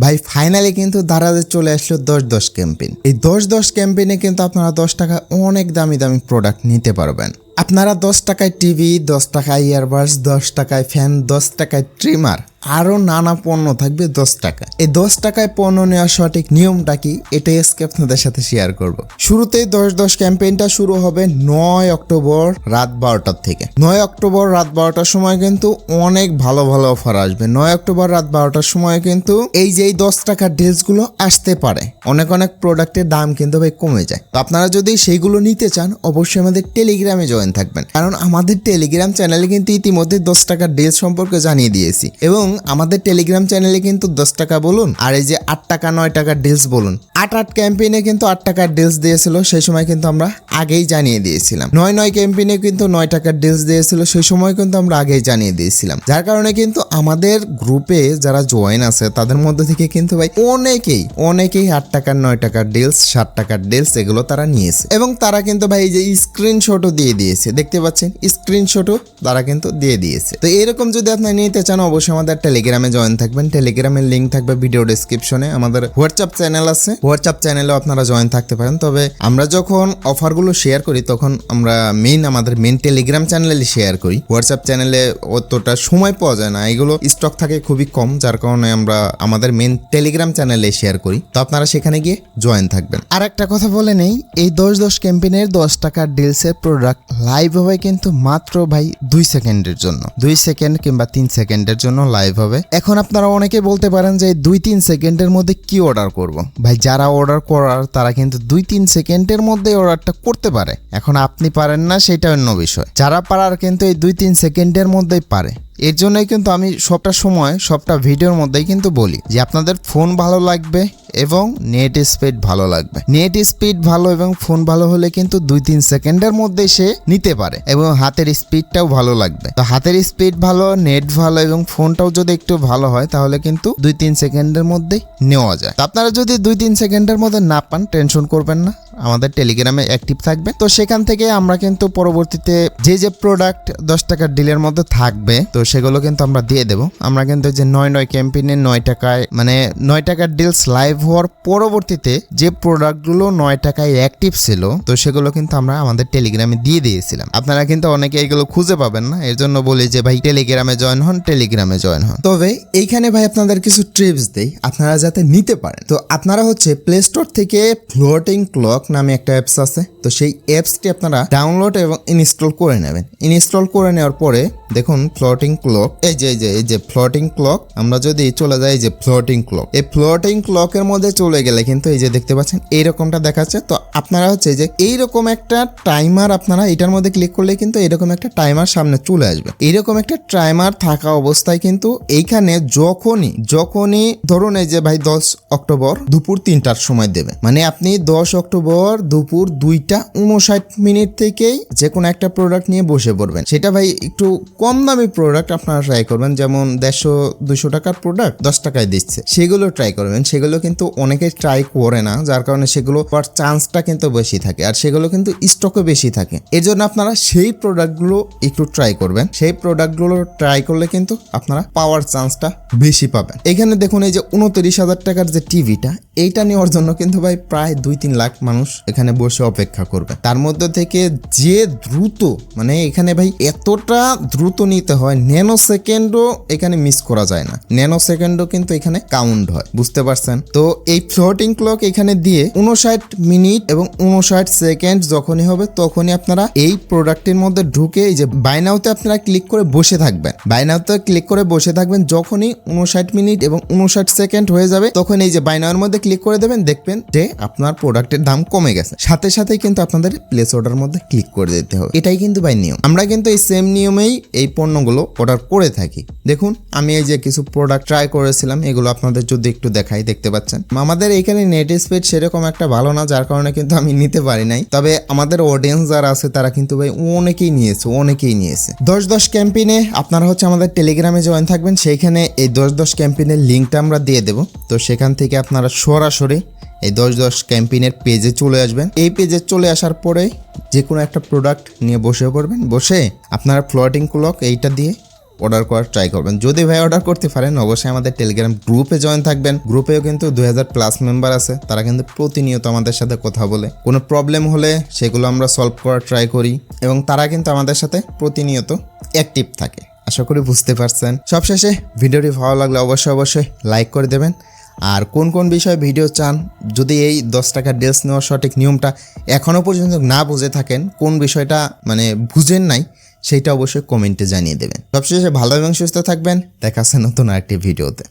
ভাই ফাইনালি কিন্তু দারাজে চলে আসলো দশ দশ ক্যাম্পেইন এই দশ দশ ক্যাম্পেইনে কিন্তু আপনারা দশ টাকা অনেক দামি দামি প্রোডাক্ট নিতে পারবেন। আপনারা দশ টাকায় টিভি দশ টাকায় ইয়ারবাডস দশ টাকায় ফ্যান দশ টাকায় ট্রিমার আরও নানা পণ্য থাকবে দশ টাকা। এই দশ টাকায় পণ্য নেওয়ার সঠিক নিয়মটা কি? এটাই আজকে আপনাদের সাথে শেয়ার করব। শুরুতেই দশ দশ ক্যাম্পেইনটা শুরু হবে নয় অক্টোবর রাত বারোটার থেকে। নয় অক্টোবর রাত বারোটার সময় কিন্তু অনেক ভালো ভালো অফার আসবে। নয় অক্টোবর রাত বারোটার সময় কিন্তু এই যে দশ টাকার ডিলসগুলো আসতে পারে, অনেক অনেক প্রোডাক্টের দাম কিন্তু ভাই কমে যায়। তো আপনারা যদি সেইগুলো নিতে চান, অবশ্যই আমাদের টেলিগ্রামে জয়েন থাকবেন। কারণ আমাদের টেলিগ্রাম চ্যানেলে কিন্তু ইতিমধ্যে দশ টাকার ডিল সম্পর্কে জানিয়ে দিয়েছি। এবং আমাদের টেলিগ্রাম চ্যানেলে কিন্তু দশ টাকা বলুন, আর এই যে আট টাকা, নয় টাকার ডিলস বলুন। আট আট ক্যাম্পেইনে কিন্তু আট টাকার ডিলস দিয়েছিল, সেই সময় কিন্তু আমরা আগেই জানিয়ে দিয়েছিলাম। নয় নয় ক্যাম্পেইনে কিন্তু নয় টাকার ডিলস দিয়েছিল, সেই সময় কিন্তু আমরা আগেই জানিয়ে দিয়েছিলাম। যার কারণে কিন্তু আমাদের গ্রুপে যারা জয়েন আছে, তাদের মধ্যে থেকে কিন্তু ভাই অনেকেই অনেকেই আট টাকার নয় টাকার ডিলস ষাট টাকার ডিলস এগুলো তারা নিয়েছে। এবং তারা কিন্তু ভাই এই যে স্ক্রিনশটও দিয়ে দিয়েছে, দেখতে পাচ্ছেন? স্ক্রিনশটও তারা কিন্তু দিয়ে দিয়েছে। তো এরকম যদি আপনি নিতে চান, অবশ্যই আমাদের টেলিগ্রামে জয়েন থাকবেন। টেলিগ্রামের লিঙ্ক থাকবে ভিডিও ডিসক্রিপশনে আমাদের হোয়াটসঅ্যাপ চ্যানেল আছে। হোয়াটসঅ্যাপ চ্যানেলেও আপনারা জয়েন থাকতে পারেন। তবে আমরা যখন অফারগুলো শেয়ার করি, তখন আমরা মেইন আমাদের মেইন টেলিগ্রাম চ্যানেলে শেয়ার করি। হোয়াটসঅ্যাপ চ্যানেলে অতটা সময় পাওয়া যায় না। এগুলো স্টক থাকে খুবই কম, যার কারণে আমরা আমাদের মেইন টেলিগ্রাম চ্যানেলে শেয়ার করি। তো আপনারা সেখানে গিয়ে জয়েন থাকবেন। আর একটা কথা বলে নেই, এই দশ দশ ক্যাম্পেইনের দশ টাকার ডিলসের প্রোডাক্ট লাইভ হবে কিন্তু মাত্র ভাই দুই সেকেন্ডের জন্য। দুই সেকেন্ড কিংবা তিন সেকেন্ডের জন্য লাইভ হবে। এখন আপনারা অনেকে বলতে পারেন যে দুই তিন সেকেন্ডের মধ্যে কি অর্ডার করব। ভাই, যারা অর্ডার করার, তারা কিন্তু দুই তিন সেকেন্ডের মধ্যে অর্ডারটা করতে পারে। এখন আপনি পারেন না, সেটা অন্য বিষয়। যারা পারার কিন্তু এই দুই তিন সেকেন্ডের মধ্যেই পারে। এর জন্যই কিন্তু আমি সবটা সময়, সবটা ভিডিওর মধ্যেই কিন্তু বলি যে আপনাদের ফোন ভালো লাগবে এবং নেট স্পিড ভালো লাগবে। নেট স্পিড ভালো এবং ফোন ভালো হলে কিন্তু দুই তিন সেকেন্ডের মধ্যে সে নিতে পারে এবং হাতের স্পিডটাও ভালো লাগবে। তো হাতের স্পিড ভালো, নেট ভালো এবং ফোনটাও যদি একটু ভালো হয় তাহলে কিন্তু দুই তিন সেকেন্ডের মধ্যেই নেওয়া যায়। আপনারা যদি দুই তিন সেকেন্ডের মধ্যে না পান, টেনশন করবেন না। আমাদের টেলিগ্রামে অ্যাক্টিভ থাকবে। তো সেখান থেকে আমরা কিন্তু পরবর্তীতে যে যে প্রোডাক্ট দশ টাকার ডিলের মধ্যে থাকবে, তো সেগুলো কিন্তু আমরা দিয়ে দেবো। আমরা কিন্তু যে নয় নয় ক্যাম্পেইনে নয় টাকায় মানে নয় টাকার ডিলস লাইভ হওয়ার পরবর্তীতে যে প্রোডাক্টগুলো নয় টাকায় অ্যাক্টিভ ছিল, তো সেগুলো কিন্তু আমরা আমাদের টেলিগ্রামে দিয়ে দিয়েছিলাম। আপনারা কিন্তু অনেকে এগুলো খুঁজে পাবেন না, এর জন্য বলি যে ভাই টেলিগ্রামে জয়েন হন টেলিগ্রামে জয়েন হন। তবে এইখানে ভাই আপনাদের কিছু ট্রিপস দেই, আপনারা যাতে নিতে পারেন। তো আপনারা হচ্ছে প্লে স্টোর থেকে ফ্লোটিং ক্লক নামে একটা অ্যাপস আছে। তো সেই অ্যাপসটি আপনারা ডাউনলোড এবং ইনস্টল করে নেবেন। ইনস্টল করে নেওয়ার পরে দেখুন ফ্লোটিং ক্লক এই যে এই যে এই যে ফ্লোটিং ক্লক আমরা যদি চলে যাই এই যে ফ্লোটিং ক্লক এই ফ্লোটিং ক্লকের মধ্যে চলে গেলে কিন্তু এই যে দেখতে পাচ্ছেন, এইরকমটা দেখাচ্ছে। তো আপনারা হচ্ছে যে এইরকম একটা টাইমার আপনারা এটার মধ্যে ক্লিক করলে কিন্তু এরকম একটা টাইমার সামনে চলে আসবে। এইরকম একটা টাইমার থাকা অবস্থায় কিন্তু এইখানে যখনই যখনই ধরুন এই যে ভাই দশ অক্টোবর দুপুর তিনটার সময় দেবে। মানে আপনি দশ অক্টোবর দুপুর দুইটা উনষাট মিনিট থেকেই যে কোনো একটা প্রোডাক্ট নিয়ে বসে পড়বেন। সেটা ভাই একটু কম দামি প্রোডাক্ট আপনারা ট্রাই করবেন, যেমন দেড়শো দুশো টাকার প্রোডাক্ট দশ টাকায় দিচ্ছে। সেগুলো ট্রাই করবেন। সেগুলো কিন্তু অনেকে ট্রাই করে না, যার কারণে সেগুলো পাওয়ার চান্সটা কিন্তু বেশি থাকে আর সেগুলো কিন্তু স্টকে বেশি থাকে। এর জন্য আপনারা সেই প্রোডাক্টগুলো একটু ট্রাই করবেন। সেই প্রোডাক্টগুলো ট্রাই করলে কিন্তু আপনারা পাওয়ার চান্সটা বেশি পাবেন। এখানে দেখুন এই যে উনত্রিশ হাজার টাকার যে টিভিটা এইটা নেওয়ার জন্য কিন্তু ভাই প্রায় দুই তিন লাখ মানুষ এখানে বসে অপেক্ষা করবে। তার মধ্যে থেকে যে দ্রুত মানে এখানে ভাই এতটা দ্রুত নিতে হয় ন্যানো সেকেন্ডও এখানে মিস করা যায় না। ন্যানো সেকেন্ডও কিন্তু এখানে কাউন্ট হয়, বুঝতে পারছেন? তো এই ফ্লোটিং ক্লক এখানে দিয়ে উনষাট মিনিট এবং উনষাট সেকেন্ড যখনই হবে তখনই আপনারা এই প্রোডাক্টের মধ্যে ঢুকে এই যে বাইনাউতে আপনারা ক্লিক করে বসে থাকবেন। বাইনাউতে ক্লিক করে বসে থাকবেন যখনই উনষাট মিনিট এবং উনষাট সেকেন্ড হয়ে যাবে, তখন এই যে বাইনাওয়ের মধ্যে ক্লিক করে দেবেন, দেখবেন যে আপনার প্রোডাক্টের দাম কমে গেছে। সাথে সাথেই কিন্তু আপনাদের প্লেস অর্ডার মধ্যে ক্লিক করে দিতে হবে। এটাই কিন্তু বাই নিয়ম। আমরা কিন্তু এই সেম নিয়মেই এই পণ্যগুলো অর্ডার করে থাকি। দেখুন, আমি এই যে কিছু প্রোডাক্ট ট্রাই করেছিলাম, এগুলো আপনাদের যদি একটু দেখাই, দেখতে পাচ্ছেন? আমাদের এখানে নেট স্পিড সেরকম একটা ভালো না, যার কারণে কিন্তু আমি নিতে পারি নাই। তবে আমাদের অডিয়েন্স যারা আছে, তারা কিন্তু ভাই অনেকেই নিয়েছে অনেকেই নিয়েছে। দশ দশ ক্যাম্পেইনে আপনারা হচ্ছে আমাদের টেলিগ্রামে জয়েন থাকবেন। সেইখানে এই দশ দশ ক্যাম্পেইনের লিঙ্কটা আমরা দিয়ে দেবো। তো সেখান থেকে আপনারা সরাসরি এই দশ দশ ক্যাম্পেইনের পেজে চলে আসবেন। এই পেজে চলে আসার পরে যে কোনো একটা প্রোডাক্ট নিয়ে বসে পড়বেন বসে আপনারা ফ্লোটিং ক্লক এইটা দিয়ে অর্ডার করার ট্রাই করবেন। যদি ভাই অর্ডার করতে পারেন, অবশ্যই আমাদের টেলিগ্রাম গ্রুপে জয়েন থাকবেন। গ্রুপেও কিন্তু দুই হাজার প্লাস মেম্বার আছে। তারা কিন্তু প্রতিনিয়ত আমাদের সাথে কথা বলে। কোনো প্রবলেম হলে সেগুলো আমরা সলভ করার ট্রাই করি এবং তারা কিন্তু আমাদের সাথে প্রতিনিয়ত অ্যাক্টিভ থাকে। আশা করি বুঝতে পারছেন। সবশেষে ভিডিওটি ভালো লাগলে অবশ্যই অবশ্যই লাইক করে দেবেন। আর কোন কোন বিষয়ে ভিডিও চান, যদি এই দশ টাকা ড্রেস নেওয়ার সঠিক নিয়মটা এখনও পর্যন্ত না বুঝে থাকেন, কোন বিষয়টা মানে বুঝেন নাই, সেইটা অবশ্যই কমেন্টে জানিয়ে দেবেন। সবশেষে ভালো এবং সুস্থ থাকবেন, দেখা হচ্ছে নতুন আরেকটি ভিডিওতে।